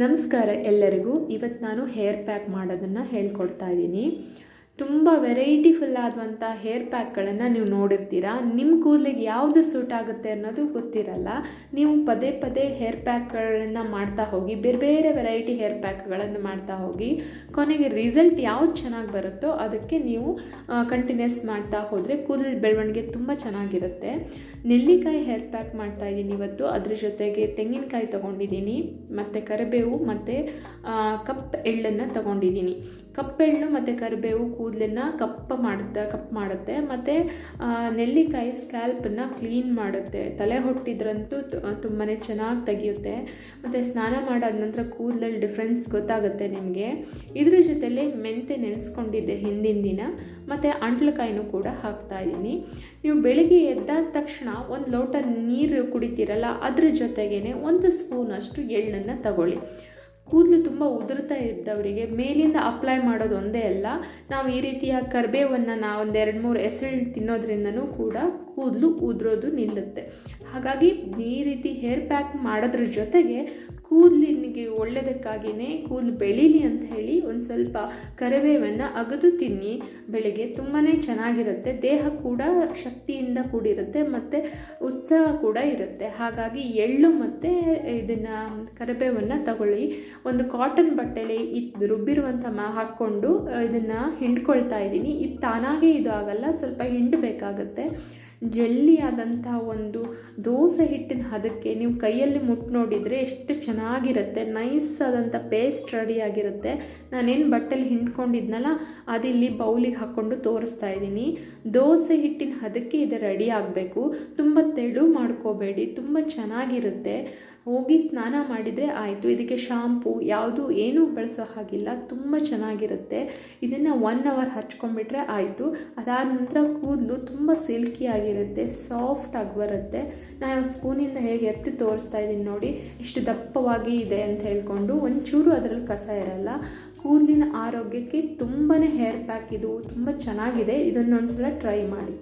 ನಮಸ್ಕಾರ ಎಲ್ಲರಿಗೂ. ಇವತ್ತು ನಾನು ಹೇರ್ ಪ್ಯಾಕ್ ಮಾಡೋದನ್ನು ಹೇಳ್ಕೊಡ್ತಾ ಇದ್ದೀನಿ. ತುಂಬ ವೆರೈಟಿ ಫುಲ್ ಆದಂಥ ಹೇರ್ ಪ್ಯಾಕ್ಗಳನ್ನು ನೀವು ನೋಡಿರ್ತೀರ? ನಿಮ್ಮ ಕೂದಲಿಗೆ ಯಾವುದು ಸೂಟ್ ಆಗುತ್ತೆ ಅನ್ನೋದು ಗೊತ್ತಿರಲ್ಲ. ನೀವು ಪದೇ ಪದೇ ಹೇರ್ ಪ್ಯಾಕ್ಗಳನ್ನು ಮಾಡ್ತಾ ಹೋಗಿ, ಬೇರೆ ಬೇರೆ ವೆರೈಟಿ ಹೇರ್ ಪ್ಯಾಕ್ಗಳನ್ನು ಮಾಡ್ತಾ ಹೋಗಿ, ಕೊನೆಗೆ ರಿಸಲ್ಟ್ ಯಾವ್ದು ಚೆನ್ನಾಗಿ ಬರುತ್ತೋ ಅದಕ್ಕೆ ನೀವು ಕಂಟಿನ್ಯೂಸ್ ಮಾಡ್ತಾ ಹೋದರೆ ಕೂದಲು ಬೆಳವಣಿಗೆ ತುಂಬ ಚೆನ್ನಾಗಿರುತ್ತೆ. ನೆಲ್ಲಿಕಾಯಿ ಹೇರ್ ಪ್ಯಾಕ್ ಮಾಡ್ತಾ ಇದ್ದೀನಿ ಇವತ್ತು. ಅದ್ರ ಜೊತೆಗೆ ತೆಂಗಿನಕಾಯಿ ತೊಗೊಂಡಿದ್ದೀನಿ ಮತ್ತು ಕರಿಬೇವು, ಮತ್ತು ಕಪ್ ಎಳ್ಳನ್ನು ತೊಗೊಂಡಿದ್ದೀನಿ ಕಪ್ಪೆಳ್ಳು ಮತ್ತು ಕರಿಬೇವು ಕೂದಲನ್ನು ಕಪ್ಪ ಮಾಡುತ್ತೆ ಕಪ್ ಮಾಡುತ್ತೆ. ಮತ್ತು ನೆಲ್ಲಿಕಾಯಿ ಸ್ಕ್ಯಾಲ್ಪನ್ನು ಕ್ಲೀನ್ ಮಾಡುತ್ತೆ. ತಲೆ ಹೊಟ್ಟಿದ್ರಂತೂ ತುಂಬಾ ಚೆನ್ನಾಗಿ ತೆಗೆಯುತ್ತೆ. ಮತ್ತು ಸ್ನಾನ ಮಾಡಾದ ನಂತರ ಕೂದಲಲ್ಲಿ ಡಿಫ್ರೆನ್ಸ್ ಗೊತ್ತಾಗುತ್ತೆ ನಿಮಗೆ. ಇದ್ರ ಜೊತೆಯಲ್ಲಿ ಮೆಂತೆ ನೆನೆಸ್ಕೊಂಡಿದ್ದೆ ಹಿಂದಿನ ದಿನ. ಮತ್ತು ಅಂಟ್ಲಕಾಯಿನೂ ಕೂಡ ಹಾಕ್ತಾ ಇದ್ದೀನಿ ನೀವು ಬೆಳಿಗ್ಗೆ ಎದ್ದಾದ ತಕ್ಷಣ ಒಂದು ಲೋಟ ನೀರು ಕುಡಿತೀರಲ್ಲ, ಅದ್ರ ಜೊತೆಗೇ ಒಂದು ಸ್ಪೂನಷ್ಟು ಎಳ್ಳನ್ನು ತಗೊಳ್ಳಿ. ಕೂದಲು ತುಂಬ ಉದುರ್ತಾ ಇದ್ದವರಿಗೆ ಮೇಲಿಂದ ಅಪ್ಲೈ ಮಾಡೋದು ಒಂದೇ ಅಲ್ಲ, ನಾವು ಈ ರೀತಿಯ ಕರ್ಬೇವನ್ನು ನಾವು ಎರಡು ಮೂರು ಎಸಳು ತಿನ್ನೋದ್ರಿಂದನೂ ಕೂಡ ಕೂದಲು ಉದುರೋದು ನಿಲ್ಲುತ್ತೆ. ಹಾಗಾಗಿ ಈ ರೀತಿ ಹೇರ್ ಪ್ಯಾಕ್ ಮಾಡೋದ್ರ ಜೊತೆಗೆ ಕೂದಲಿನಿಗೆ ಒಳ್ಳೆಯದಕ್ಕಾಗಿಯೇ ಕೂದಲು ಬೆಳೀಲಿ ಅಂತ ಹೇಳಿ ಒಂದು ಸ್ವಲ್ಪ ಕರಿಬೇವನ್ನು ಅಗದು ತಿನ್ನಿ. ಬೆಳಿಗ್ಗೆ ತುಂಬಾ ಚೆನ್ನಾಗಿರುತ್ತೆ. ದೇಹ ಕೂಡ ಶಕ್ತಿಯಿಂದ ಕೂಡಿರುತ್ತೆ ಮತ್ತು ಉತ್ಸಾಹ ಕೂಡ ಇರುತ್ತೆ. ಹಾಗಾಗಿ ಎಳ್ಳು ಮತ್ತು ಇದನ್ನು ಕರಿಬೇವನ್ನು ತಗೊಳ್ಳಿ. ಒಂದು ಕಾಟನ್ ಬಟ್ಟೆಲಿ ಇದು ರುಬ್ಬಿರುವಂಥ ಮಾ ಹಾಕ್ಕೊಂಡು ಇದನ್ನು ಹಿಂಡ್ಕೊಳ್ತಾ ಇದ್ದೀನಿ. ಇದು ತಾನಾಗೇ ಇದು ಆಗಲ್ಲ. ಸ್ವಲ್ಪ ಹಿಂಡಬೇಕಾಗತ್ತೆ. ಜಲ್ಲಿಯಾದಂಥ ಒಂದು ದೋಸೆ ಹಿಟ್ಟಿನ ಹದಕ್ಕೆ ನೀವು ಕೈಯಲ್ಲಿ ಮುಟ್ಟು ನೋಡಿದರೆ ಎಷ್ಟು ಚೆನ್ನಾಗಿರುತ್ತೆ ನೈಸ್ ಆದಂಥ ಪೇಸ್ಟ್ ರೆಡಿಯಾಗಿರುತ್ತೆ ನಾನೇನು ಬಟ್ಟೆಲಿ ಹಿಂಡ್ಕೊಂಡಿದ್ನಲ್ಲ, ಅದಿಲ್ಲಿ ಬೌಲಿಗೆ ಹಾಕ್ಕೊಂಡು ತೋರಿಸ್ತಾ ಇದ್ದೀನಿ. ದೋಸೆ ಹಿಟ್ಟಿನ ಹದಕ್ಕೆ ಇದು ರೆಡಿ ಆಗಬೇಕು. ತುಂಬ ತೆಳು ಮಾಡ್ಕೋಬೇಡಿ, ತುಂಬ ಚೆನ್ನಾಗಿರುತ್ತೆ. ಹೋಗಿ ಸ್ನಾನ ಮಾಡಿದರೆ ಆಯಿತು. ಇದಕ್ಕೆ ಶಾಂಪು, ಯಾವುದು ಏನೂ ಬಳಸೋ ಹಾಗಿಲ್ಲ. ತುಂಬ ಚೆನ್ನಾಗಿರುತ್ತೆ. ಇದನ್ನು ಒನ್ ಅವರ್ ಹಚ್ಕೊಂಡ್ಬಿಟ್ರೆ ಆಯಿತು. ಅದಾದ ನಂತರ ಕೂದಲು ತುಂಬ ಸಿಲ್ಕಿ ಆಗಿರುತ್ತೆ ಸಾಫ್ಟಾಗಿ ಬರುತ್ತೆ. ನಾನು ಸ್ಪೂನಿಂದ ಹೇಗೆ ಎತ್ತಿ ತೋರಿಸ್ತಾ ಇದ್ದೀನಿ ನೋಡಿ. ಇಷ್ಟು ದಪ್ಪವಾಗಿ ಇದೆ ಅಂತ ಹೇಳ್ಕೊಂಡು ಒಂಚೂರು ಅದರಲ್ಲಿ ಕಸ ಇರಲ್ಲ. ಕೂದಲಿನ ಆರೋಗ್ಯಕ್ಕೆ ತುಂಬಾ ಹೇರ್ ಪ್ಯಾಕ್ ಇದು. ತುಂಬ ಚೆನ್ನಾಗಿದೆ. ಇದನ್ನೊಂದ್ಸಲ ಟ್ರೈ ಮಾಡಿ.